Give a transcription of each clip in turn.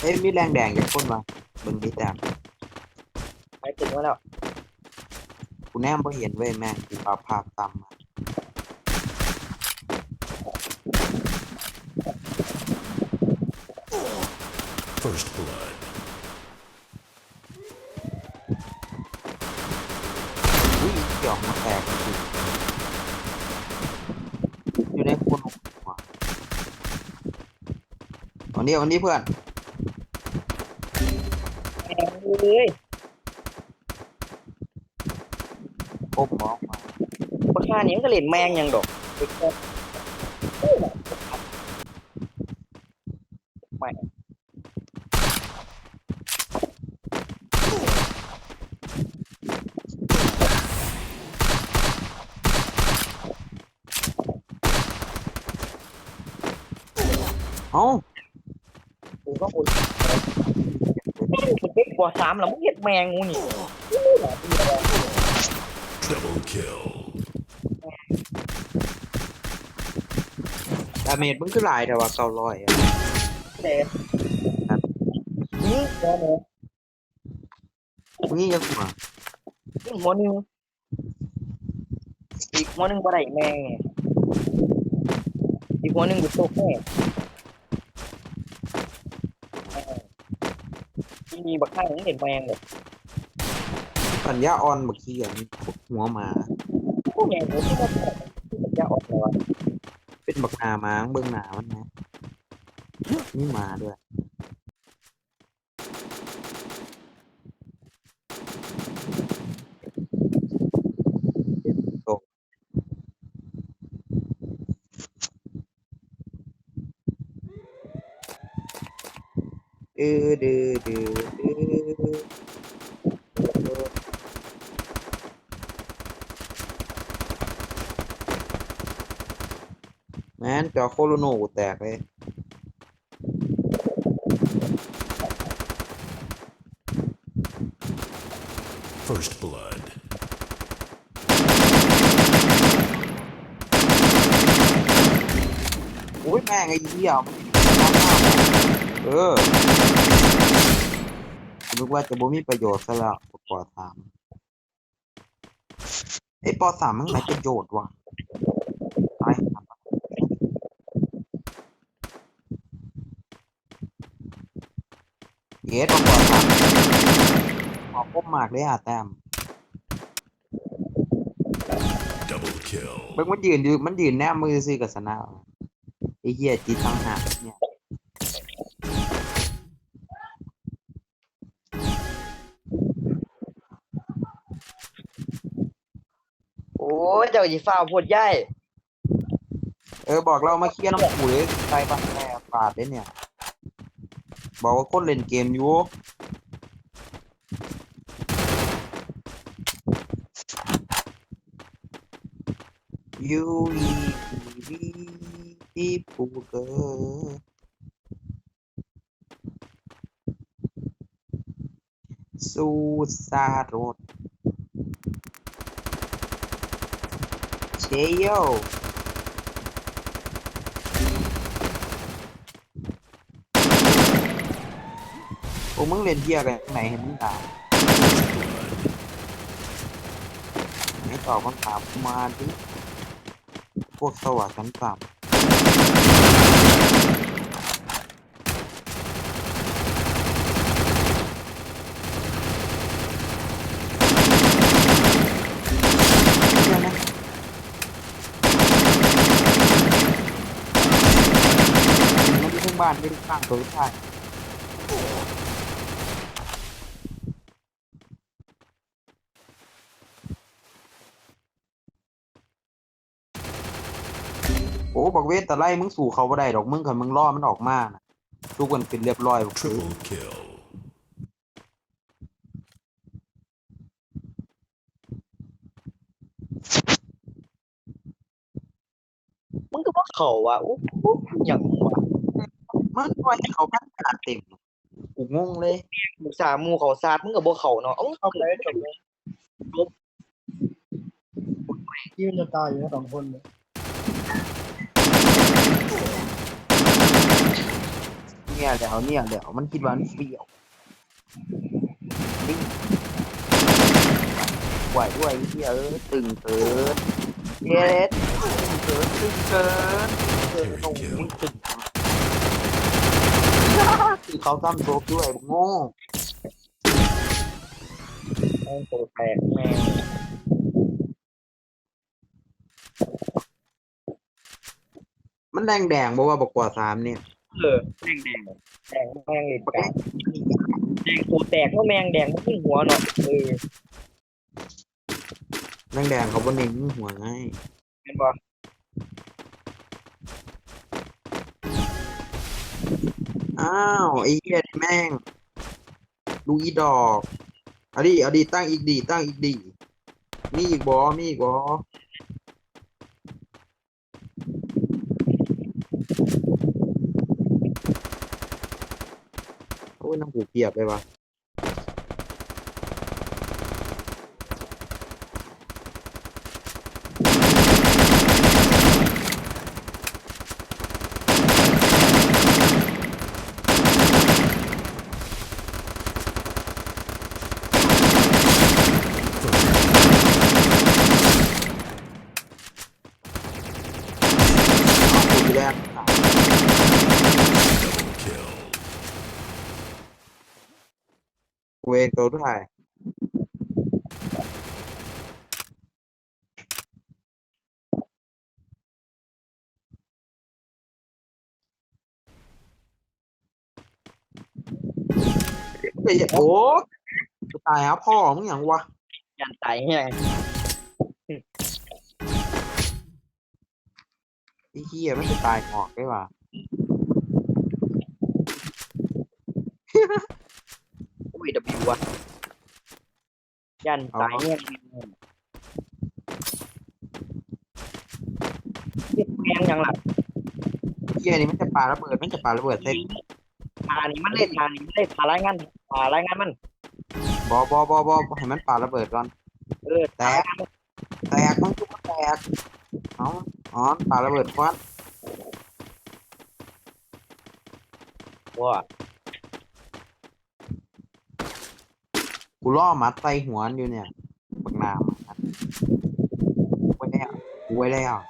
เอ้ยมีแรงแดงจากคนมาเบิ่งดิแต้มไปถึงว่าแล้ว กูแนมบ่เห็นเว้ยแม่งกูปรับภาพต่ำมา First blood. อุ้ยเกี่ยวมาแตกจริงอยู่ในคนหัว วันนี้วันนี้เพื่อนแม่งเลยพบหมอมาราคานี้มันก็เล่นแมงยังดอกเด็กก็ไม่เอ้า กูก็อุ่นแม่งกูเป็นกว่าสามแล้วมึงเห็ดแมงงูนี่ Double kill. ดาเมจมึงคือหลายแต่ว่าเก้าร้อยอะเด็นี่หัวหนูมึงนี่ยังหัวนี่หัวหนึ่งอีกหัวหนึ่งบ่ได้แมงไงอีกหัวหนึ่งกูตกแน่ มีบักข้างนี่เห็นแมงเลยปัญญาอ่อนบักขี้อย่างหัวหมา พวกแมงกูที่มันที่มันจะออกเลยวะเป็นบักนามาเบิ่งหนามันนะนี่หมาด้วยตก ดื้อดื้อดื้อดื้อแม่นจอโคโลโนกูแตกเลย First blood. โอ้ยแม่งไอ้เหี้ยมัน เออนึกว่าจะบ่มีประโยชน์ซะแล้วปอสามไอ้ปอสามมันไหนประโยชน์วะตายเยสปอสามขอพบมากเลยอะแต้ม Double kill. เบิ่งมันยืนอยู่มันยืนแนบมือซื้อกับสนาวไอ้เหี้ยจีทังหักเนี่ย ยเจ้าจีฟ้าพูดย่ายเออบอกเรามาเคลียร์น้ำปูเลยใครบ้างแม่ปาดได้เนี่ย บอกว่าคนเล่นเกมอยู่ยูวีวีอีปูเกอร์สูซาโรด เชโยโอ้มึงเล่นเทียกันไหนเห็นมึงด่าไม่ตอบคำถามมาดิพวกสวัสดิ์ชั้นต่ำเชื่อไหมมันอยู่ทั้ง บ้านไม่ได้ข้างตัวท้ายโอ้บอกเวทแต่ไล่มึงสู่เขาบ่ได้ดอกมึงคันมึงล่อมันออกมานะทุกคนเป็นเรียบร้อยบอกคือ Triple kill. มึงก็ว่าเขาว่ะอู้หูอย่างวะ มันปล่อยให้เขาพันขาเต็มกูงงเลยมึงสาหมูเขาซาดมึงกับบ่เขาเนาะเอ้าเขาเลยจบเลยที่มันจะตายอยู่นะสองคนเนี่ยเนี่ยเดี๋ยวเนี่ยเดี๋ยวมันคิดว่ามันเปรี้ยวดิ้งไหวด้วยไอ้เหี้ยเออตึงเกินเย็ดตึงเกินตึงเกินเกินตรงมึงตึง คือเขาซ้ำโซบด้วยมึงโง่แม่งตัวแตกแม่งมันแดงแดงบอกว่าบอกกว่าสามเนี่ยเออแดงแดงแดงแม่งเลยกแดงตัวแตกก็แมงแดงก็ขึ้นหัวเนาะเออแดงแดงเขาบนนี้หัวง่ายเห็นบอ้าวไอ้เหี้ยแม่งดูอีดอกเอาดิเอาดิตั้งอีกดีตั้งอีกดีมีอีกบอมีอีกบอโอ้ยน้ำหูเปียกเลยวะ เอาหูแดง Kill. เวรตัวทุกทาไอ้เหี้โอ้ตายหาพ่อมึงอย่างวะยันตายเนี่ยไอ้เหี้ยมันจะตายหอกได้ว่ะ อุ้ยดบิวอะยันตายเนี่ยเฮ็ดแมงยังล่ะเหี้ยนี่มันจะปาระเบิดมันจะปาระเบิดใส่ทานี้มันเล่นทานี้มันเล่นทารายงานทารายงานมันบอบอบอบอให้มันปาระเบิดก่อนเออทารายงานมันแตกมันทุกแตกเอาอ๋อปาระเบิดควันว่า กูล่อมัดใส่หัวมันอยู่เนี่ยบักนามอะไว้ได้อะไว้ได้อะ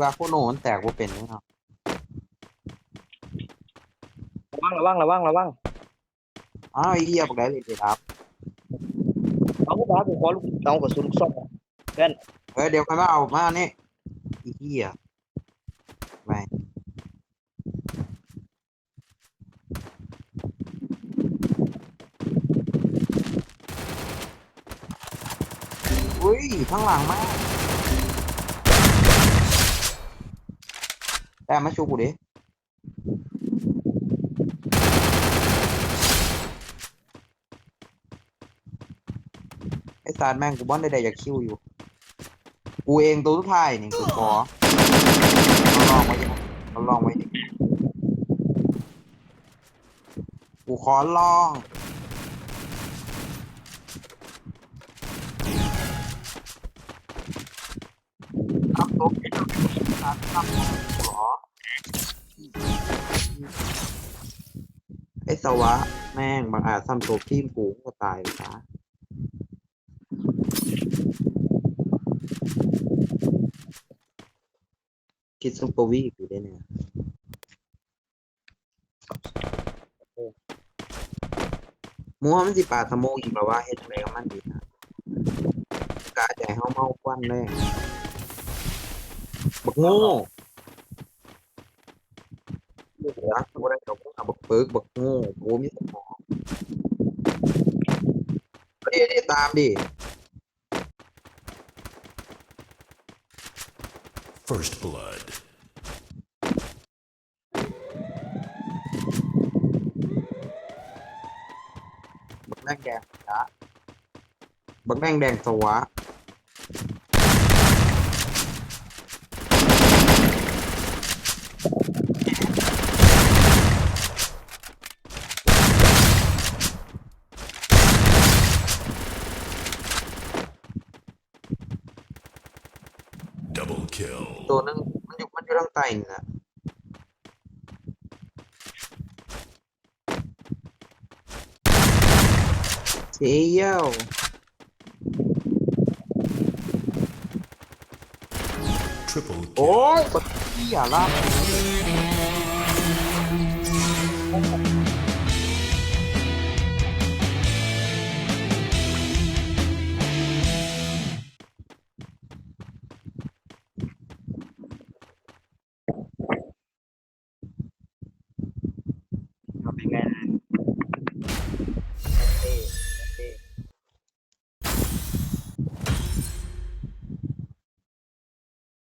ว่าโคโนมันแตกว่าเป็นไหมครับระวังระวังระวังระวังอ้าวไอ้เหี้ยบอกได้เลยสิครับเอากูบอกกูขอลูกเอากระสุนลูกซองเฮ้ยเดี๋ยวใครมาเอามานี่ไอ้เหี้ยไปอุ้ยข้างหลังมาก แต่มาชูกูดิไอ้สารแม่งกูบอนได้ได้อยากคิวอยู่ กูเองตัวทุกท้ายนี่กูขอเอาลองไว้ดิเอาลองไว้ดิกูขอลองทำตัวเสวะ แม่งบางอาจซ้ำตัวทีมกูก็ตายเลยนะคิดซุปเปอร์วีอยู่ได้เนี่ยมัวมันสิปาสโมกอีกแล้วว่าเฮ็ดอะไรกับมันดีนะกาใจเฮาเมาควันเลยบักโง่รักบ่ได้ดอกมึง เอบักเปิกบักง่กูมีสมองเฮ้ยนี่ตามดิ First blood. บักแดงแดงนะบักแดงแดงสวะ Thank. อยู่มันอยู่ทางใต้นี่นะเชี่ยว Triple โอ้ kill. ยบักเหี้ยละ